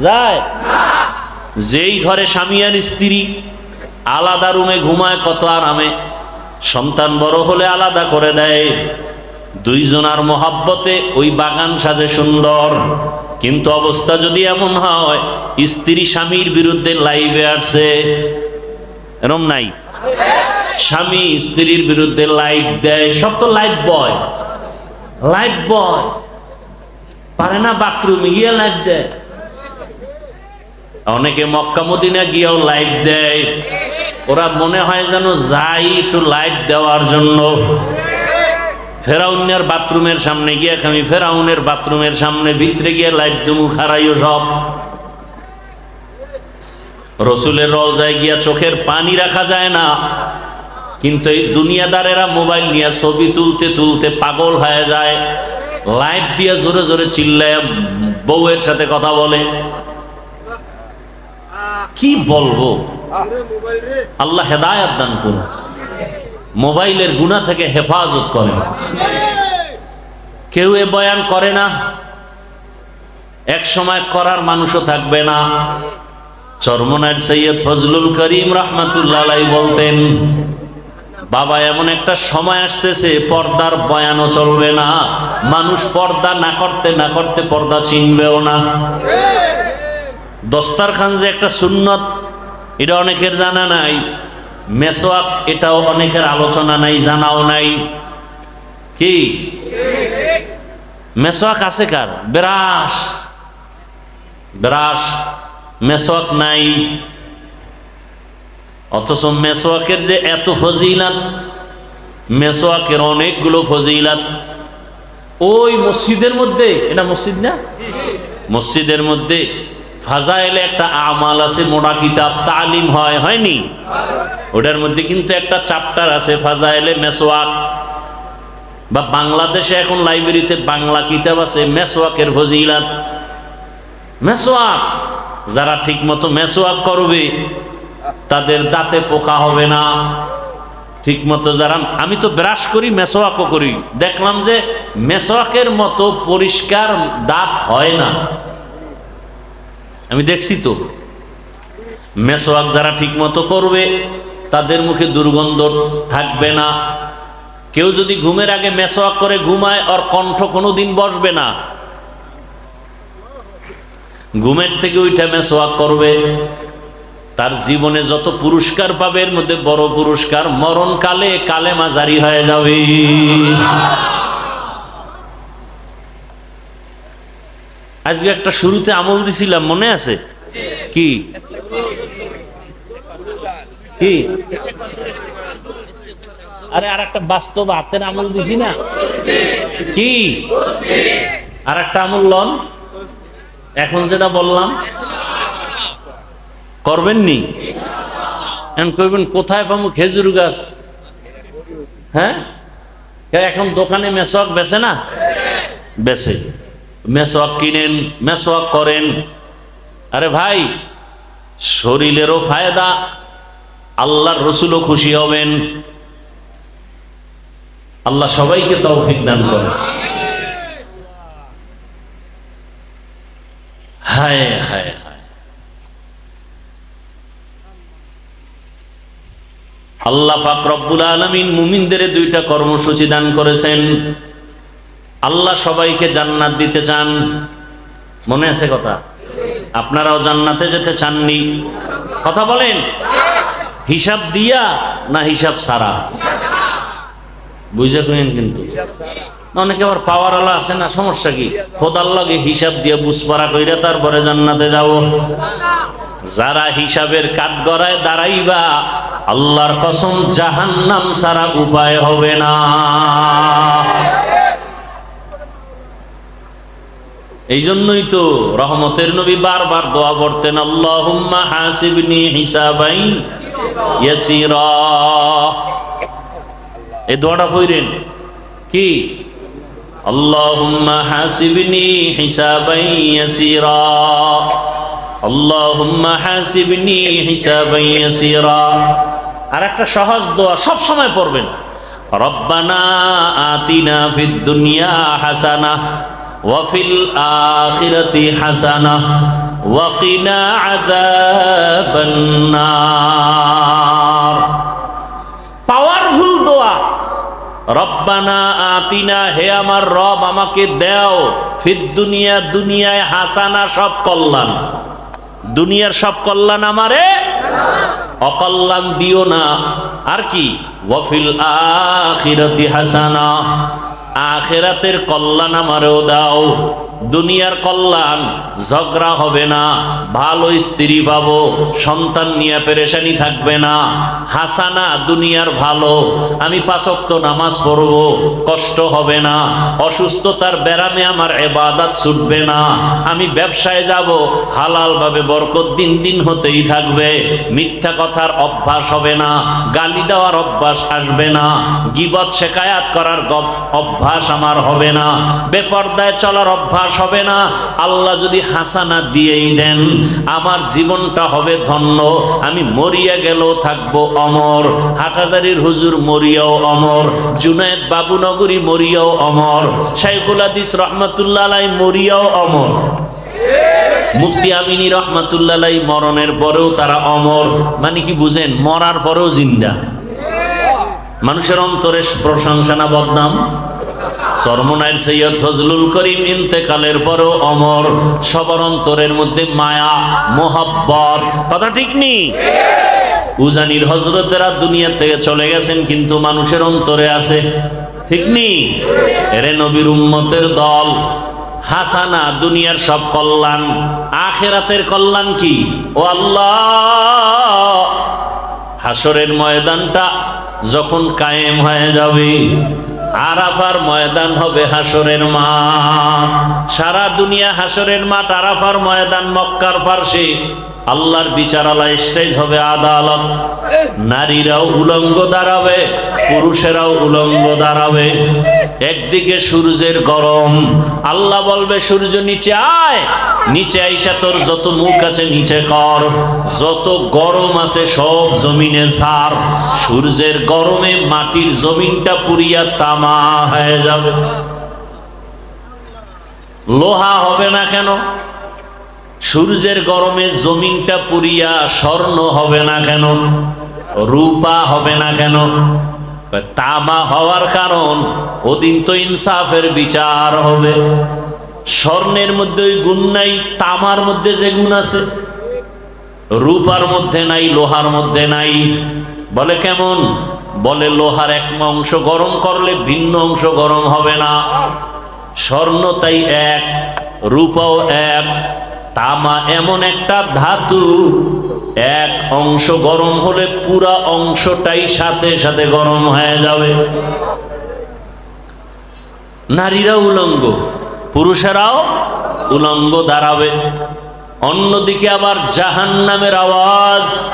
যায়। যেই ঘরে স্বামী আর স্ত্রী, আলাদা রুমে ঘুমায়, কত আরামে। সন্তান বড় হলে আলাদা করে দেয়। দুইজনার মহাব্বতে ওই বাগান সাজে সুন্দর। কিন্তু অবস্থা যদি এমন হয়, স্ত্রী স্বামীর বিরুদ্ধে লাইভে আসছে। এরম নাই। স্বামী স্ত্রীর বিরুদ্ধে লাইভ দেয়। সব তো লাইভ বয়। লাইভ বয়। পারে না বাথরুমে, গিয়ে লাইভ দেয়। অনেকে মক্কা মদিনা গিয়েও লাইভ দেয়। ওরা মনে হয় যেন যাই একটু লাইভ দেওয়ার জন্য। ফেরাউনের বাথরুমের সামনে গিয়ে আমি ফেরাউনের বাথরুমের সামনে ভিতরে গিয়ে লাইভ দুমু খারাইও সব। রসুলের রওজায় গিয়া চোখের পানি রাখা যায় না। কিন্তু এই দুনিয়াদারেরা মোবাইল নিয়ে ছবি তুলতে তুলতে পাগল হয়ে যায়। লাইভ দিয়ে জোরে জোরে চিল্লায়, বউয়ের সাথে কথা বলে। কি বলব? আল্লাহ হেদায়াত দান করুন। মোবাইলের গুণা থেকে হেফাজত করেন। কেউ এ বয়ান করে না। এক সময় করার মানুষও থাকবে না। চরমনার সৈয়দ ফজলুল করিম রহমাতুল্লাহ বলতেন, বাবা, এমন একটা সময় আসতেছে, পর্দার বয়ানও চলবে না। মানুষ পর্দা না করতে না করতে পর্দা চিনবেও না। দস্তারখান যে একটা সুন্নত, এটা অনেকের জানা নাই। মেসোয়াক, এটাও অনেকের আলোচনা নাই, জানাও নাই। কি? মেসোয়াক আছে কার? বেরাস। বেরাস, মেসোয়াক নাই। অথচ মেসোয়াকের যে এত ফজিলাত, মেসোয়াকের অনেকগুলো ফজিলাত। ওই মসজিদের মধ্যে, এটা মসজিদ না? মসজিদের মধ্যে। ফাজাইলে একটা আমাল আছে, মোড়া কিতাব, তালিম হয়, হয়নি? ওটার মধ্যে কিন্তু একটা চাপ্টার আছে, ফাজাইলে মেসোয়াক বা বাংলাদেশে এখন লাইব্রেরিতে বাংলা কিতাব আছে মেসোয়াকের ফজিলাত। মেসোয়াক যারা ঠিক মতো মেসোয়াক করবে, তাদের দাঁতে পোকা হবে না। ঠিক মতো যারা, আমি তো ব্রাশ করি মেসোয়াকও করি। দেখলাম যে মেসোয়াকের মতো পরিষ্কার দাঁত হয় না। আমি দেখছি তো। মেসোয়াক যারা ঠিক মতো করবে, তাদের মুখে দুর্গন্ধ থাকবে না। কেউ যদি ঘুমের আগে মেসোয়াক করে ঘুমায়, ওর কণ্ঠ কোনোদিন বসবে না। ঘুমের থেকে ওইটা মেসোয়াক করবে, তার জীবনে যত পুরস্কার পাবে, এর মধ্যে বড় পুরস্কার মরণকালে কালেমা জারি হয়ে যাবে। আজকে একটা শুরুতে আমল দিছিলাম, মনে আছে? কি? কি? আরে আর একটা বাস্তব হাতের আমল দিছি না? কি? আর একটা আমল লন। এখন যেটা বললাম, করবেন নি? এখন কইবেন, কোথায় পাবো খেজুর গাছ? হ্যাঁ? এখন দোকানে মেসোয়াক বেছে না? বেছে মেসোয়াক কিনেন মেসোয়াক করেন। আরে ভাই, শরীরেরও ফায়দা, আল্লাহর রসুলও খুশি হবেন। আল্লাহ সবাইকে তৌফিক দান করেন। হায় হায়। আল্লাহ পাক রব্বুল আলমিন মুমিনদের দুইটা কর্মসূচি দান করেছেন। আল্লাহ সবাইকে জান্নাত দিতে চান। মনে আছে কথা? আপনারাও জান্নাতে যেতে চাননি। কথা বলেন? হিসাব দিয়া না হিসাব সারা? বুঝে কেন কিন্তু। অনেকে আবার পাওয়ার আলা আছে না, সমস্যা কি? খোদার লগে হিসাব দিয়ে বুসপারা কইরা তারপরে জান্নাতে যাব যারা হিসাবের কাঠ গড়ায় দাঁড়াইবা, আল্লাহর কসম জাহান্নাম সারা উপায় হবে না। এই জন্যই তো রহমতের নবী বারবার দোয়া পড়তেন আল্লাহুম্মা হাসিবনি এই দোয়াটা কইরেন, কি? আর একটা সহজ দোয়া সব সময় পড়বেন, রব্বানা আতিনা ফিদ দুনিয়া হাসানা। ওয়াফিল আখিরাতি হাসানা ওয়াকিনা আযাবান নার পাওয়ারফুল দোয়া রব্বানা আতিনা হে আমার রব, আমাকে দেও ফির দুনিয়া, দুনিয়ায় হাসানা সব কল্যাণ। দুনিয়ার সব কল্যাণ আমারে অকল্যাণ দিও না। আর কি? ওয়াফিল আখিরাতি হাসানা। আখেরাতের কল্যাণ আমারও দাও। দুনিয়ার কল্যাণ, ঝগড়া হবে না, ভালো স্ত্রী পাবো, সন্তান নিয়ে পেরেশানি থাকবে না। হাসানা, দুনিয়ার ভালো, আমি পাঁচক্ত নামাজ পড়ব, কষ্ট হবে না, অসুস্থতার ব্যারামে আমার এবাদাত ছুটবে না। আমি ব্যবসায় যাব, হালালভাবে বরকত দিন দিন হতেই থাকবে, মিথ্যা কথার অভ্যাস হবে না, গালি দেওয়ার অভ্যাস আসবে না, গিবত, শেখায়াত করার অভ্যাস আমার হবে না, বেপর্দায় চলার অভ্যাস হবে না। আল্লাহ যদি হাসানা দিয়েই দেন, আমার জীবনটা হবে ধন্য। আমি মরিয়া গেলেও থাকব অমর। হাটাজারির হুজুর মরিয়াও অমর। জুনায়েদ বাবুনগরী মরিয়াও অমর। শাইখুল হাদিস রহমতুল্লাহ মরিয়াও অমর। মুফতি আমিনী রহমাতুল্লাহ মরণের পরেও তারা অমর। মানে কি বুঝেন? মরার পরেও জিন্দা। মানুষের অন্তরে প্রশংসা না বদনাম? সরমনাইল সৈয়দ ফজলুল করিম ইন্তেকালের পরও অমর, সবার অন্তরের মধ্যে মায়া, মোহাব্বত। কথা ঠিক নি? উজানির হজরতেরা দুনিয়া থেকে চলে গেছেন, কিন্তু মানুষের অন্তরে আছে। ঠিক নি? এরে নবীর উম্মতের দল। হাসানা, দুনিয়ার সব কল্যাণ। আখেরাতের কল্যাণ কি? ও আল্লাহ! হাসরের ময়দানটা যখন কায়েম হয়ে যাবে আরাফার ময়দান হবে হাসরের মা সারা দুনিয়া হাসরের মাঠ, আরাফার ময়দান, মক্কার পার্শ্বে আল্লাহর বিচারালয় স্টেজ হবে আদালত। নারীরাও উলঙ্গ দাঁড়াবে, পুরুষেরাও উলঙ্গ দাঁড়াবে। একদিকে সূর্যের গরম, আল্লাহ বলবে, সূর্য নিচে আয়, নিচে আইসা তোর যত মুখ আছে নিচে কর, যত গরম আছে সব জমিনে সার, সূর্যের গরমে মাটির জমিনটা পুরিয়া তামা হয়ে যাবে। লোহা হবে না কেন? সূর্যের গরমে জমিনটা পুরিয়া স্বর্ণ হবে না কেন? রূপা হবে না কেন? তামা হওয়ার কারণ ওদিন তো ইনসাফের বিচার হবে। স্বর্ণের মধ্যে ওই গুণ নাই, তামার মধ্যে যে গুণ আছে। রূপার মধ্যে নাই, লোহার মধ্যে নাই। বলে কেমন? বলে লোহার এক অংশ গরম করলে ভিন্ন অংশ গরম হবে না। স্বর্ণ তাই এক, রূপাও এক, তামা এমন একটা ধাতু এক অংশ গরম হলে পুরা অংশটাই সাথে সাথে গরম হয়ে যাবে। নারীরা উলঙ্গ, পুরুষেরাও উলঙ্গ দাঁড়াবে। অন্যদিকে আবার জাহান নামের আওয়াজ।